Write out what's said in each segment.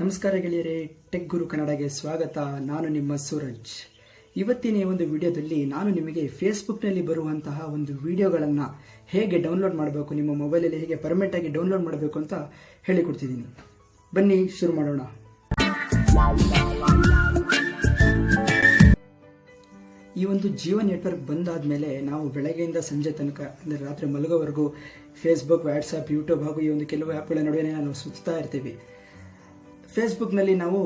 ನಮಸ್ಕಾರ ಗೆಳೆಯರೇ, ಟೆಕ್ ಗುರು ಕನ್ನಡಗೆ ಸ್ವಾಗತ. ನಾನು ನಿಮ್ಮ ಸೂರಜ್. ಇವತ್ತಿನ ಈ ಒಂದು ವಿಡಿಯೋದಲ್ಲಿ ನಾನು ನಿಮಗೆ ಫೇಸ್ಬುಕ್ನಲ್ಲಿ ಬರುವಂತಹ ಒಂದು ವಿಡಿಯೋಗಳನ್ನು ಹೇಗೆ ಡೌನ್ಲೋಡ್ ಮಾಡಬೇಕು, ನಿಮ್ಮ ಮೊಬೈಲಲ್ಲಿ ಹೇಗೆ ಪರ್ಮನೆಂಟ್ ಆಗಿ ಡೌನ್ಲೋಡ್ ಮಾಡಬೇಕು ಅಂತ ಹೇಳಿಕೊಡ್ತಿದ್ದೀನಿ. ಬನ್ನಿ, ಶುರು ಮಾಡೋಣ. ಈ ಒಂದು ಜಿಯೋ ನೆಟ್ವರ್ಕ್ ಬಂದಾದ ಮೇಲೆ ನಾವು ಬೆಳಗ್ಗೆಯಿಂದ ಸಂಜೆ ತನಕ, ಅಂದರೆ ರಾತ್ರಿ ಮಲಗೋವರೆಗೂ ಫೇಸ್ಬುಕ್ ವಾಟ್ಸಪ್ ಯೂಟ್ಯೂಬ್ ಹಾಗೂ ಈ ಒಂದು ಕೆಲವು ಆ್ಯಪ್ಗಳ ನಡುವೆ ನಾವು ಸುತ್ತಾ ಇರ್ತೀವಿ. ಫೇಸ್ಬುಕ್ನಲ್ಲಿ ನಾವು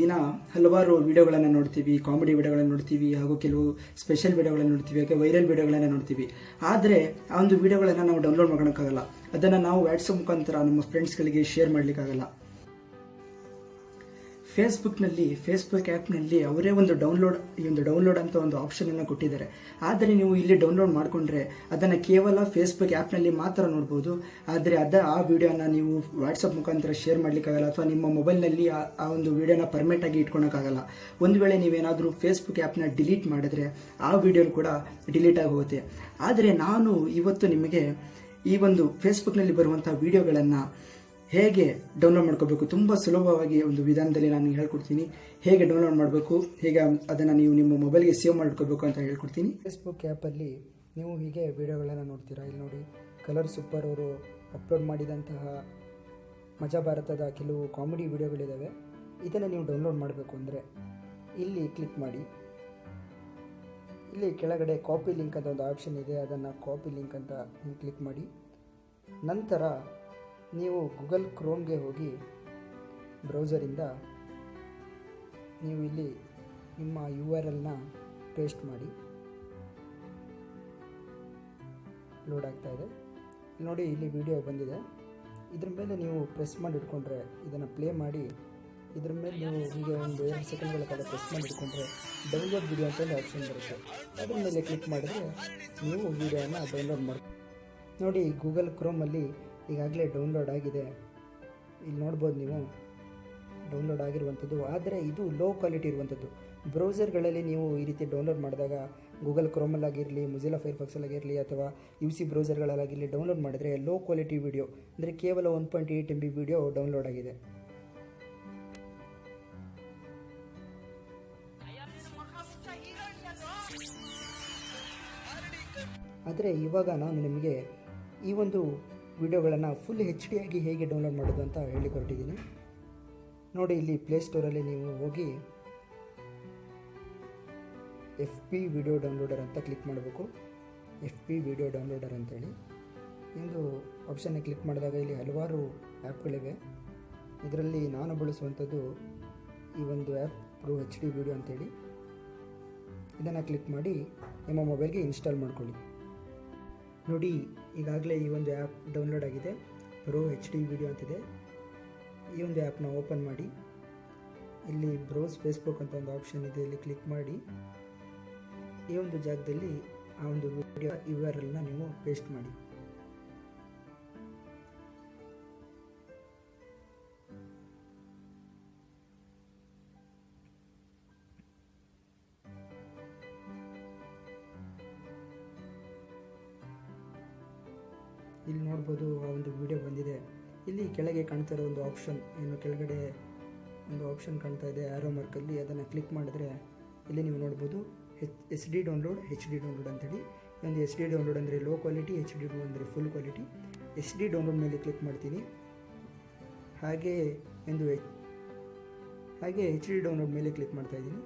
ದಿನ ಹಲವಾರು ವಿಡಿಯೋಗಳನ್ನು ನೋಡ್ತೀವಿ ಕಾಮಿಡಿ ವಿಡಿಯೋಗಳನ್ನು ನೋಡ್ತೀವಿ, ಹಾಗೂ ಕೆಲವು ಸ್ಪೆಷಲ್ ವಿಡಿಯೋಗಳನ್ನು ನೋಡ್ತೀವಿ, ಹಾಗೆ ವೈರಲ್ ವಿಡಿಯೋಗಳನ್ನು ನೋಡ್ತೀವಿ. ಆದರೆ ಆ ಒಂದು ವಿಡಿಯೋಗಳನ್ನು ನಾವು ಡೌನ್ಲೋಡ್ ಮಾಡೋಕ್ಕಾಗಲ್ಲ ಅದನ್ನು ನಾವು ವಾಟ್ಸಪ್ ಮುಖಾಂತರ ನಮ್ಮ ಫ್ರೆಂಡ್ಸ್ಗಳಿಗೆ ಶೇರ್ ಮಾಡಲಿಕ್ಕಾಗಲ್ಲ. ಫೇಸ್ಬುಕ್ನಲ್ಲಿ ಫೇಸ್ಬುಕ್ ಆ್ಯಪ್ನಲ್ಲಿ ಅವರೇ ಒಂದು ಡೌನ್ಲೋಡ್ ಈ ಒಂದು ಡೌನ್ಲೋಡ್ ಅಂತ ಒಂದು ಆಪ್ಷನನ್ನು ಕೊಟ್ಟಿದ್ದಾರೆ. ಆದರೆ ನೀವು ಇಲ್ಲಿ ಡೌನ್ಲೋಡ್ ಮಾಡಿಕೊಂಡ್ರೆ ಅದನ್ನು ಕೇವಲ ಫೇಸ್ಬುಕ್ ಆ್ಯಪ್ನಲ್ಲಿ ಮಾತ್ರ ನೋಡ್ಬೋದು. ಆದರೆ ಅದ ಆ ವಿಡಿಯೋನ ನೀವು ವಾಟ್ಸಪ್ ಮುಖಾಂತರ ಶೇರ್ ಮಾಡಲಿಕ್ಕಾಗಲ್ಲ ಅಥವಾ ನಿಮ್ಮ ಮೊಬೈಲ್ನಲ್ಲಿ ಆ ಒಂದು ವಿಡಿಯೋನ ಪರ್ಮನೆಂಟ್ ಆಗಿ ಇಟ್ಕೊಳಕ್ಕಾಗಲ್ಲ. ಒಂದು ವೇಳೆ ನೀವೇನಾದರೂ ಫೇಸ್ಬುಕ್ ಆ್ಯಪ್ನ ಡಿಲೀಟ್ ಮಾಡಿದ್ರೆ ಆ ವಿಡಿಯೋ ಕೂಡ ಡಿಲೀಟ್ ಆಗಿ ಆದರೆ ನಾನು ಇವತ್ತು ನಿಮಗೆ ಈ ಒಂದು ಫೇಸ್ಬುಕ್ನಲ್ಲಿ ಬರುವಂಥ ವಿಡಿಯೋಗಳನ್ನು ಹೇಗೆ ಡೌನ್ಲೋಡ್ ಮಾಡ್ಕೋಬೇಕು? ತುಂಬ ಸುಲಭವಾಗಿ ಒಂದು ವಿಧಾನದಲ್ಲಿ ನಾನು ಹೇಳ್ಕೊಡ್ತೀನಿ. ಹೇಗೆ ಡೌನ್ಲೋಡ್ ಮಾಡಬೇಕು? ಹೇಗೆ ಅದನ್ನು ನೀವು ನಿಮ್ಮ ಮೊಬೈಲ್ಗೆ ಸೇವ್ ಮಾಡ್ಕೋಬೇಕು ಅಂತ ಹೇಳ್ಕೊಡ್ತೀನಿ. ಫೇಸ್ಬುಕ್ ಆ್ಯಪಲ್ಲಿ ನೀವು ಹೀಗೆ ವಿಡಿಯೋಗಳನ್ನು ನೋಡ್ತೀರಾ? ಇಲ್ಲಿ ನೋಡಿ ಕಲರ್ ಸೂಪರ್ ಅವರು ಅಪ್ಲೋಡ್ ಮಾಡಿದಂತಹ ಮಜಾ ಭಾರತದ ಕೆಲವು ಕಾಮಿಡಿ ವಿಡಿಯೋಗಳಿದ್ದಾವೆ ಇದನ್ನು ನೀವು ಡೌನ್ಲೋಡ್ ಮಾಡಬೇಕು ಅಂದರೆ ಇಲ್ಲಿ ಕ್ಲಿಕ್ ಮಾಡಿ. ಇಲ್ಲಿ ಕೆಳಗಡೆ ಕಾಪಿ ಲಿಂಕ್ ಅಂತ ಒಂದು ಆಪ್ಷನ್ ಇದೆ. ಅದನ್ನು ಕಾಪಿ ಲಿಂಕ್ ಅಂತ ನೀವು ಕ್ಲಿಕ್ ಮಾಡಿ. ನಂತರ ನೀವು ಗೂಗಲ್ ಕ್ರೋಮ್ಗೆ ಹೋಗಿ ಬ್ರೌಸರಿಂದ ನೀವು ಇಲ್ಲಿ ನಿಮ್ಮ ಯು ಆರ್ ಎಲ್ನ ಪೇಸ್ಟ್ ಮಾಡಿ. ಲೋಡ್ ಆಗ್ತಾ ಇದೆ. ನೋಡಿ, ಇಲ್ಲಿ ವಿಡಿಯೋ ಬಂದಿದೆ. ಇದ್ರ ಮೇಲೆ ನೀವು ಪ್ರೆಸ್ ಮಾಡಿ ಇಟ್ಕೊಂಡ್ರೆ ಇದನ್ನು ಪ್ಲೇ ಮಾಡಿ, ಇದ್ರ ಮೇಲೆ ನೀವು ಹೀಗೆ ಒಂದು ಎರಡು ಸೆಕೆಂಡ್ಗಳ ಕಾಲ ಪ್ರೆಸ್ ಮಾಡಿ ಇಟ್ಕೊಂಡ್ರೆ ಡೌನ್ಲೋಡ್ ವಿಡಿಯೋ ಅಂತ ಆಪ್ಷನ್ ಬರುತ್ತೆ. ಅದ್ರ ಮೇಲೆ ಕ್ಲಿಕ್ ಮಾಡಿದ್ರೆ ನೀವು ವಿಡಿಯೋನ ಡೌನ್ಲೋಡ್ ಮಾಡಿ ನೋಡಿ, ಗೂಗಲ್ ಕ್ರೋಮಲ್ಲಿ ಈಗಾಗಲೇ ಡೌನ್ಲೋಡ್ ಆಗಿದೆ. ಇಲ್ಲಿ ನೋಡ್ಬೋದು ನೀವು. ಡೌನ್ಲೋಡ್ ಆಗಿರುವಂಥದ್ದು. ಆದರೆ ಇದು ಲೋ ಕ್ವಾಲಿಟಿ ಇರುವಂಥದ್ದು. ಬ್ರೌಸರ್ಗಳಲ್ಲಿ ನೀವು ಈ ರೀತಿ ಡೌನ್ಲೋಡ್ ಮಾಡಿದಾಗ ಗೂಗಲ್ ಕ್ರೋಮಲ್ಲಾಗಿರಲಿ ಮುಜಿಲಾ ಫೈರ್ಫಾಕ್ಸಲ್ಲಾಗಿರಲಿ ಅಥವಾ ಯು ಸಿ ಬ್ರೌಸರ್ಗಳಲ್ಲಾಗಿರಲಿ ಡೌನ್ಲೋಡ್ ಮಾಡಿದರೆ ಲೋ ಕ್ವಾಲಿಟಿ ವಿಡಿಯೋ ಅಂದರೆ ಕೇವಲ one point eight M B video download ಆಗಿದೆ. ಆದರೆ ಇವಾಗ ನಾನು ನಿಮಗೆ ಈ ಒಂದು ವಿಡಿಯೋಗಳನ್ನು ಫುಲ್ ಹೆಚ್ ಡಿ ಆಗಿ ಹೇಗೆ ಡೌನ್ಲೋಡ್ ಮಾಡೋದು ಅಂತ ಹೇಳಿಕೊಟ್ಟಿದ್ದೀನಿ. ನೋಡಿ, ಇಲ್ಲಿ ಪ್ಲೇಸ್ಟೋರಲ್ಲಿ ನೀವು ಹೋಗಿ ಎಫ್ ಪಿ ವಿಡಿಯೋ ಡೌನ್ಲೋಡರ್ ಅಂತ ಕ್ಲಿಕ್ ಮಾಡಬೇಕು. ಎಫ್ ಪಿ ವಿಡಿಯೋ ಡೌನ್ಲೋಡರ್ ಅಂತೇಳಿ. ಇಂದು ಆಪ್ಷನ್ನ ಕ್ಲಿಕ್ ಮಾಡಿದಾಗ ಇಲ್ಲಿ ಹಲವಾರು ಆ್ಯಪ್ಗಳಿವೆ ಇದರಲ್ಲಿ ನಾನು ಬಳಸುವಂಥದ್ದು ಈ ಒಂದು app pro H D video ಅಂತೇಳಿ. ಇದನ್ನು ಕ್ಲಿಕ್ ಮಾಡಿ ನಿಮ್ಮ ಮೊಬೈಲ್ಗೆ ಇನ್ಸ್ಟಾಲ್ ಮಾಡ್ಕೊಳ್ಳಿ. ನೋಡಿ, ಈಗಾಗಲೇ ಈ ಒಂದು ಆ್ಯಪ್ ಡೌನ್ಲೋಡ್ ಆಗಿದೆ. ಬ್ರೋ ಎಚ್ ಡಿ ವಿಡಿಯೋ ಅಂತಿದೆ. ಈ ಒಂದು ಆ್ಯಪ್ನ ಓಪನ್ ಮಾಡಿ. ಇಲ್ಲಿ ಬ್ರೋಸ್ ಫೇಸ್ಬುಕ್ ಅಂತ ಒಂದು ಆಪ್ಷನ್ ಇದೆ, ಇಲ್ಲಿ ಕ್ಲಿಕ್ ಮಾಡಿ. ಈ ಒಂದು ಜಾಗದಲ್ಲಿ ಆ ಒಂದು ವಿಡಿಯೋ ಎಲ್ನ ನೀವು ಪೇಸ್ಟ್ ಮಾಡಿ. ಇಲ್ಲಿ ನೋಡ್ಬೋದು ಆ ಒಂದು ವಿಡಿಯೋ ಬಂದಿದೆ. ಇಲ್ಲಿ ಕೆಳಗೆ ಕಾಣ್ತಾ ಇರೋ ಒಂದು ಆಪ್ಷನ್ ಏನು ಕೆಳಗಡೆ ಒಂದು ಆಪ್ಷನ್ ಕಾಣ್ತಾ ಇದೆ ಆರೋ ಮಾರ್ಕಲ್ಲಿ ಅದನ್ನು ಕ್ಲಿಕ್ ಮಾಡಿದ್ರೆ ಇಲ್ಲಿ ನೀವು ನೋಡ್ಬೋದು H S D download H D download ಅಂತೇಳಿ. ಒಂದು ಎಸ್ ಡಿ ಡೌನ್ಲೋಡ್ ಅಂದರೆ ಲೋ ಕ್ವಾಲಿಟಿ ಎಚ್ ಡಿ ಅಂದರೆ full quality S D download ಮೇಲೆ ಕ್ಲಿಕ್ ಮಾಡ್ತೀನಿ. ಹಾಗೆ ಒಂದು ಎಚ್ ಹಾಗೆ ಎಚ್ ಡಿ ಡೌನ್ಲೋಡ್ ಮೇಲೆ ಕ್ಲಿಕ್ ಮಾಡ್ತಾ ಇದ್ದೀನಿ.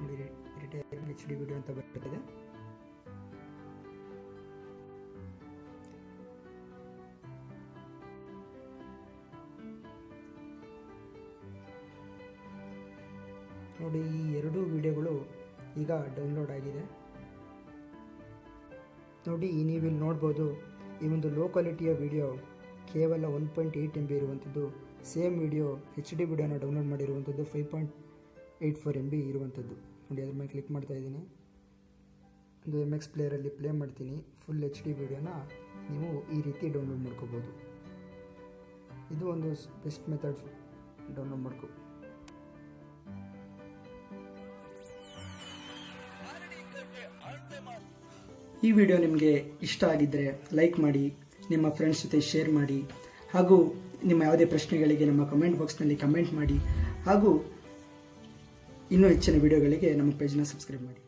ನೋಡಿ ರಿಟೈರ್ ಎಚ್ ಡಿ ವಿಡಿಯೋ ಅಂತ ಬರ್ತದೆ. ನೋಡಿ, ಈ ಎರಡೂ ವಿಡಿಯೋಗಳು ಈಗ ಡೌನ್ಲೋಡ್ ಆಗಿದೆ. ನೋಡಿ, ನೀವಿಲ್ಲಿ ನೋಡ್ಬೋದು, ಈ ಒಂದು ಲೋ ಕ್ವಾಲಿಟಿಯ ವಿಡಿಯೋ ಕೇವಲ one point eight M B ಇರುವಂಥದ್ದು. ಸೇಮ್ ವಿಡಿಯೋ ಎಚ್ ಡಿ ವಿಡಿಯೋನ ಡೌನ್ಲೋಡ್ ಮಾಡಿರುವಂಥದ್ದು five point eight four M B ಇರುವಂಥದ್ದು. ನೋಡಿ, ಅದ್ರ ಮೇಲೆ ಕ್ಲಿಕ್ ಮಾಡ್ತಾ ಇದ್ದೀನಿ. ಒಂದು ಎಂ ಎಕ್ಸ್ ಪ್ಲೇಯರಲ್ಲಿ ಪ್ಲೇ ಮಾಡ್ತೀನಿ. ಫುಲ್ ಎಚ್ ಡಿ ವಿಡಿಯೋನ ನೀವು ಈ ರೀತಿ ಡೌನ್ಲೋಡ್ ಮಾಡ್ಕೋಬೋದು. ಇದು ಒಂದು ಬೆಸ್ಟ್ ಮೆಥಡ್ ಡೌನ್ಲೋಡ್ ಮಾಡ್ಕೋ ಈ ವಿಡಿಯೋ ನಿಮಗೆ ಇಷ್ಟ ಆಗಿದ್ದರೆ ಲೈಕ್ ಮಾಡಿ, ನಿಮ್ಮ ಫ್ರೆಂಡ್ಸ್ ಜೊತೆ ಶೇರ್ ಮಾಡಿ, ಹಾಗೂ ನಿಮ್ಮ ಯಾವುದೇ ಪ್ರಶ್ನೆಗಳಿಗೆ ನಮ್ಮ ಕಮೆಂಟ್ ಬಾಕ್ಸ್ನಲ್ಲಿ ಕಮೆಂಟ್ ಮಾಡಿ, ಹಾಗೂ ಇನ್ನೂ ಹೆಚ್ಚಿನ ವಿಡಿಯೋಗಳಿಗೆ ನಮ್ಮ ಪೇಜ್ನ ಸಬ್ಸ್ಕ್ರೈಬ್ ಮಾಡಿ.